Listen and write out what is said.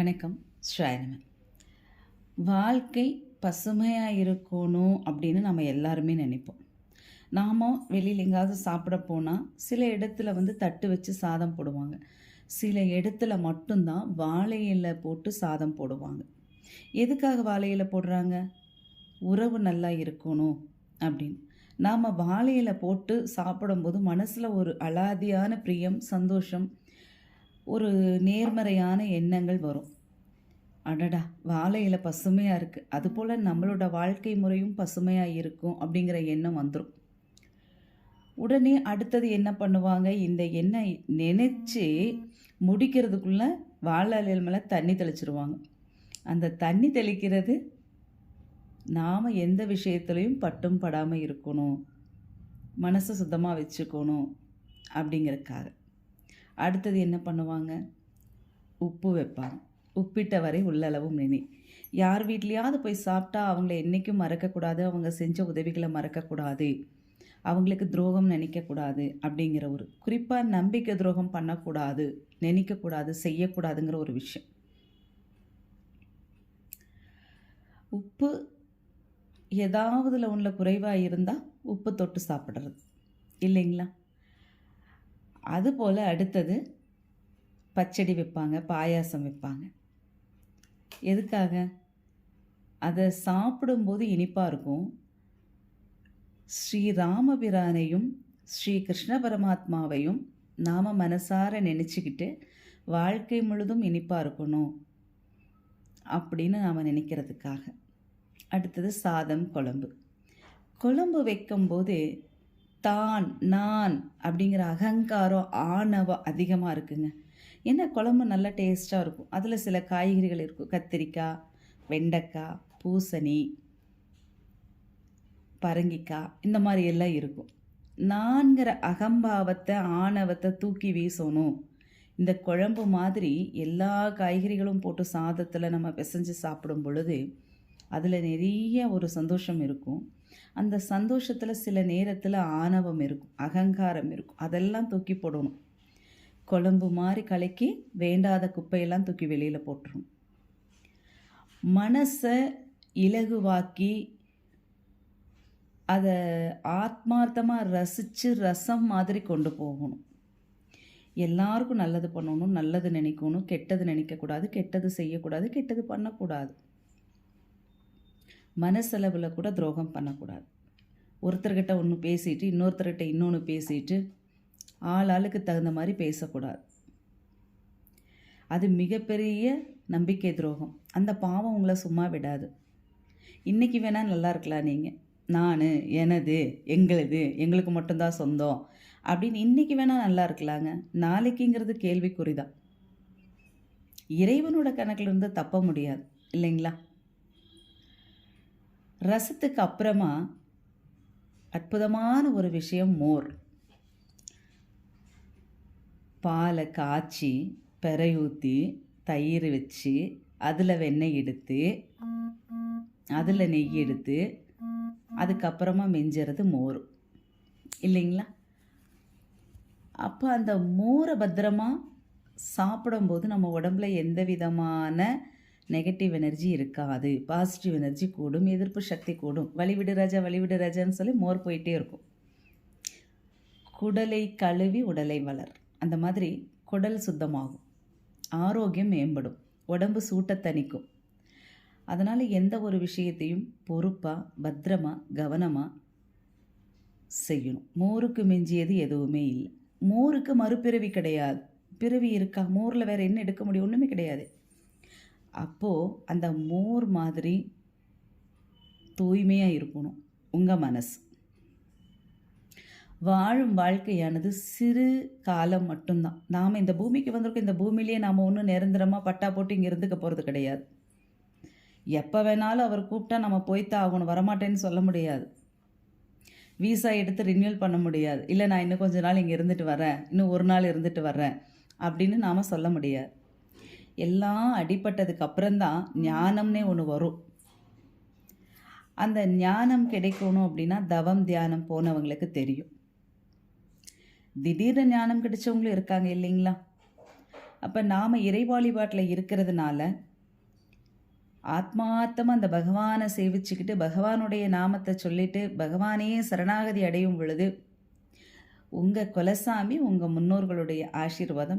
வணக்கம் ஸ்ராயனமன் வாழ்க்கை பசுமையாக இருக்கணும் அப்படின்னு நம்ம எல்லாருமே நினைப்போம். நாம் வெளியில் எங்கேயாவது சாப்பிட போனால் சில இடத்துல வந்து தட்டு வச்சு சாதம் போடுவாங்க. சில இடத்துல மட்டும்தான் வாழை இலை போட்டு சாதம் போடுவாங்க. எதுக்காக வாழை போடுறாங்க? உறவு நல்லா இருக்கணும் அப்படின்னு. நாம் வாழையில போட்டு சாப்பிடும்போது மனசில் ஒரு அலாதியான பிரியம் சந்தோஷம் ஒரு நேர்மறையான எண்ணங்கள் வரும். அடடா வாழை இலை பசுமையாக இருக்குது அதுபோல் நம்மளோட வாழ்க்கை முறையும் பசுமையாக இருக்கும் அப்படிங்கிற எண்ணம் வந்துடும் உடனே அடுத்தது என்ன பண்ணுவாங்க? இந்த எண்ணெய் நினச்சி முடிக்கிறதுக்குள்ளே வாழை மேலே தண்ணி தெளிச்சிருவாங்க. அந்த தண்ணி தெளிக்கிறது நாம் எந்த விஷயத்துலையும் பட்டும் படாமல் இருக்கணும். மனசை சுத்தமாக வச்சுக்கணும் அப்படிங்கிறதுக்காக. அடுத்தது என்ன பண்ணுவாங்க? உப்பு வைப்பாங்க. உப்பிட்ட வரை உள்ளளவும் நினை யார் வீட்லேயாவது போய் சாப்பிட்டா அவங்கள என்றைக்கும் மறக்கக்கூடாது அவங்க செஞ்ச உதவிகளை மறக்கக்கூடாது. அவங்களுக்கு துரோகம் நினைக்கக்கூடாது அப்படிங்கிற ஒரு குறிப்பாக நம்பிக்கை துரோகம் பண்ணக்கூடாது நினைக்கக்கூடாது செய்யக்கூடாதுங்கிற ஒரு விஷயம். உப்பு ஏதாவதுல உள்ள குறைவாக இருந்தால் உப்பு தொட்டு சாப்பிட்றது. இல்லைங்களா? அதுபோல் அடுத்தது பச்சடி வைப்பாங்க பாயாசம் வைப்பாங்க. எதுக்காக? அதை சாப்பிடும்போது இனிப்பாக இருக்கும். ஸ்ரீ ராமபிரானையும் ஸ்ரீ கிருஷ்ண பரமாத்மாவையும் நாம் மனசார நினச்சிக்கிட்டு வாழ்க்கை முழுதும் இனிப்பாக இருக்கணும் அப்படின்னு நாம் நினைக்கிறதுக்காக. அடுத்தது சாதம் குழம்பு. குழம்பு வைக்கும்போது தான் நான் அப்படிங்கிற அகங்காரம் ஆணவம் அதிகமாக இருக்குங்க. ஏன்னா குழம்பு நல்லா டேஸ்ட்டாக இருக்கும். அதில் சில காய்கறிகள் இருக்கும். கத்திரிக்காய் வெண்டைக்காய் பூசணி பரங்கிக்காய் இந்த மாதிரி எல்லாம் இருக்கும். நான்கிற அகம்பாவத்தை ஆணவத்தை தூக்கி வீசணும். இந்த குழம்பு மாதிரி எல்லா காய்கறிகளும் போட்டு சாதத்தில் நம்ம பிசைஞ்சு சாப்பிடும் பொழுது அதில் நிறைய ஒரு சந்தோஷம் இருக்கும். அந்த சந்தோஷத்தில் சில நேரத்தில் ஆணவம் இருக்கும் அகங்காரம் இருக்கும். அதெல்லாம் தூக்கி போடணும். குழம்பு மாதிரி கலக்கி வேண்டாத குப்பையெல்லாம் தூக்கி வெளியில் போட்டுரும் மனசை இலகுவாக்கி அதை ஆத்மார்த்தமாக ரசித்து ரசம் மாதிரி கொண்டு போகணும். எல்லாருக்கும் நல்லது பண்ணணும் நல்லது நினைக்கணும் கெட்டது நினைக்கக்கூடாது கெட்டது செய்யக்கூடாது கெட்டது பண்ணக்கூடாது. மனசளவில் கூட துரோகம் பண்ணக்கூடாது. ஒருத்தர்கிட்ட ஒன்று பேசிட்டு இன்னொருத்தர்கிட்ட இன்னொன்று பேசிட்டு ஆள் ஆளுக்கு தகுந்த மாதிரி பேசக்கூடாது. அது மிகப்பெரிய நம்பிக்கை துரோகம். அந்த பாவம் உங்களை சும்மா விடாது. இன்றைக்கி வேணால் நல்லா இருக்கலாம் நீங்கள் நான் எனது எங்களது எங்களுக்கு மட்டும்தான் சொந்தம் அப்படின்னு இன்றைக்கி வேணால் நல்லா இருக்கலாங்க. நாளைக்குங்கிறது கேள்விக்குறி தான் இறைவனோட கணக்கில் இருந்து தப்ப முடியாது. இல்லைங்களா? ரசத்துக்கு அப்புறமா அற்புதமான ஒரு விஷயம் மோர். பாலை காய்ச்சி பெறையூற்றி தயிர் வச்சு அதில் வெண்ணெய் எடுத்து அதில் நெய் எடுத்து அதுக்கப்புறமா மிஞ்சுறது மோர். இல்லைங்களா? அப்போ அந்த மோரை பத்திரமா சாப்பிடும்போது நம்ம உடம்புல எந்த விதமான நெகட்டிவ் எனர்ஜி இருக்காது. பாசிட்டிவ் எனர்ஜி கூடும் எதிர்ப்பு சக்தி கூடும். வழிவிடு ராஜா வழிவிடு ராஜான்னு சொல்லி மோர் போயிட்டே இருக்கும். குடலை கழுவி உடலை வளர். அந்த மாதிரி குடல் சுத்தமாகும். ஆரோக்கியம் மேம்படும். உடம்பு சூட்டை தணிக்கும். அதனால் எந்த ஒரு விஷயத்தையும் பொறுப்பாக பத்திரமாக கவனமாக செய்யணும். மோருக்கு மிஞ்சியது எதுவுமே இல்லை. மோருக்கு மறுபிறவி கிடையாது. பிறவி இருக்கா? மோரில் வேறு என்ன எடுக்க முடியும்? ஒன்றுமே கிடையாது. அப்போது அந்த மோர் மாதிரி தூய்மையாக இருக்கணும் உங்கள் மனசு. வாழும் வாழ்க்கையானது சிறு காலம் மட்டும்தான். நாம் இந்த பூமிக்கு வந்திருக்கோம் இந்த பூமியிலேயே நாம் ஒன்றும் நிரந்தரமாக பட்டா போட்டு இங்கே இருந்துக்க போகிறது கிடையாது. எப்போ வேணாலும் அவர் கூப்பிட்டா நம்ம போய்த்தான் ஆகணும் வரமாட்டேன்னு சொல்ல முடியாது. விசா எடுத்து ரினியூவல் பண்ண முடியாது. இல்லை நான் இன்னும் கொஞ்ச நாள் இங்கே இருந்துட்டு வரேன் இன்னும் ஒரு நாள் இருந்துட்டு வரேன் அப்படின்னு நாம் சொல்ல முடியாது. எல்லாம் அடிப்பட்டதுக்கு அப்புறம்தான் ஞானம்னே ஒன்று வரும். அந்த ஞானம் கிடைக்கணும் அப்படின்னா தவம் தியானம் போனவங்களுக்கு தெரியும். திடீர்னு ஞானம் கிடைச்சவங்களும் இருக்காங்க இல்லைங்களா? அப்போ நாம் இறை வழிபாட்டில் இருக்கிறதுனால ஆத்மார்த்தமாக அந்த பகவானை சேவிச்சுக்கிட்டு பகவானுடைய நாமத்தை சொல்லிட்டு பகவானையே சரணாகதி அடையும் பொழுது உங்கள் குலசாமி உங்கள் முன்னோர்களுடைய ஆசீர்வாதம்